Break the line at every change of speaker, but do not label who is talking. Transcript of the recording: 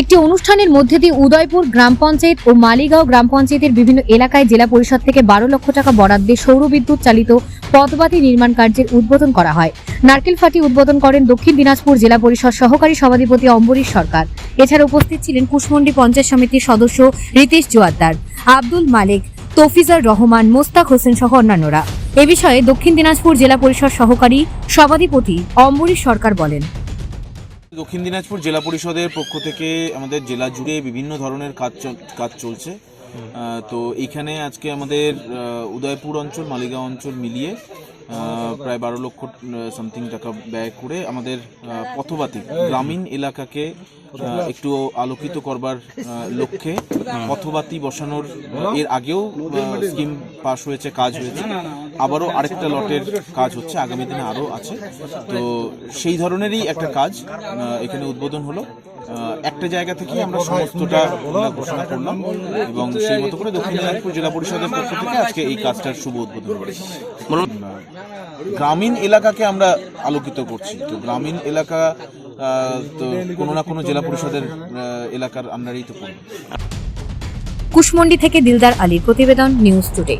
একটি অনুষ্ঠানের মধ্যে দিয়ে উদয়পুর গ্রাম পঞ্চায়েত ও মালিগাঁও গ্রাম পঞ্চায়েতের বিভিন্ন এলাকায় জেলা পরিষদ থেকে বারো লক্ষ টাকা বরাদ্দে সৌরবিদ্যুৎ চালিত পদবাতি নির্মাণ কার্যের উদ্বোধন করা হয়। নারকেল ফাটি উদ্বোধন করেন দক্ষিণ দিনাজপুর জেলা পরিষদ সহকারী সভাধিপতি অম্বরীশ সরকার। এছাড়া উপস্থিত ছিলেন কুশমন্ডি পঞ্চায়েত সমিতির সদস্য রীতিশ জোয়াদ্দার আব্দুল মালিক, তফিজার রহমান, মোস্তাক হোসেন সহ অন্যান্যরা। এ বিষয়ে দক্ষিণ দিনাজপুর জেলা পরিষদ সহকারী সভাধিপতি অম্বরীশ সরকার বলেন।
দক্ষিণ দিনাজপুর জেলা পরিষদের পক্ষ থেকে আমাদের জেলা জুড়ে বিভিন্ন ধরনের কাজ কাজ চলছে। তো এইখানে আজকে আমাদের উদয়পুর অঞ্চল মালিগাঁও অঞ্চল মিলিয়ে প্রায় বারো লক্ষ সামথিং টাকা ব্যয় করে আমাদের পথবাতি গ্রামীণ এলাকাকে একটু আলোকিত করবার লক্ষ্যে পথবাতি বসানোর এর আগেও স্কিম পাস হয়েছে কাজ হয়েছে। আবারও আরেকটা লটের কাজ হচ্ছে আগামী দিনে আরও আছে। তো সেই ধরনেরই একটা কাজ এখানে উদ্বোধন হলো। একটা জায়গা থেকে আমরা সমস্তটা ঘোষণা করলাম এবং সেই মতো করে দক্ষিণ দিনাজপুর জেলা পরিষদের পক্ষ থেকে আজকে এই কাজটার শুভ উদ্বোধন করি গ্রামীণ এলাকাকে আমরা আলোকিত করছি। তো গ্রামীণ এলাকা তো কোনো না কোনো জেলা পরিষদের এলাকার আন্ডারেই তো পড়বে
কুশমন্ডি থেকে দিলদার আলীর প্রতিবেদন নিউজ টুডে।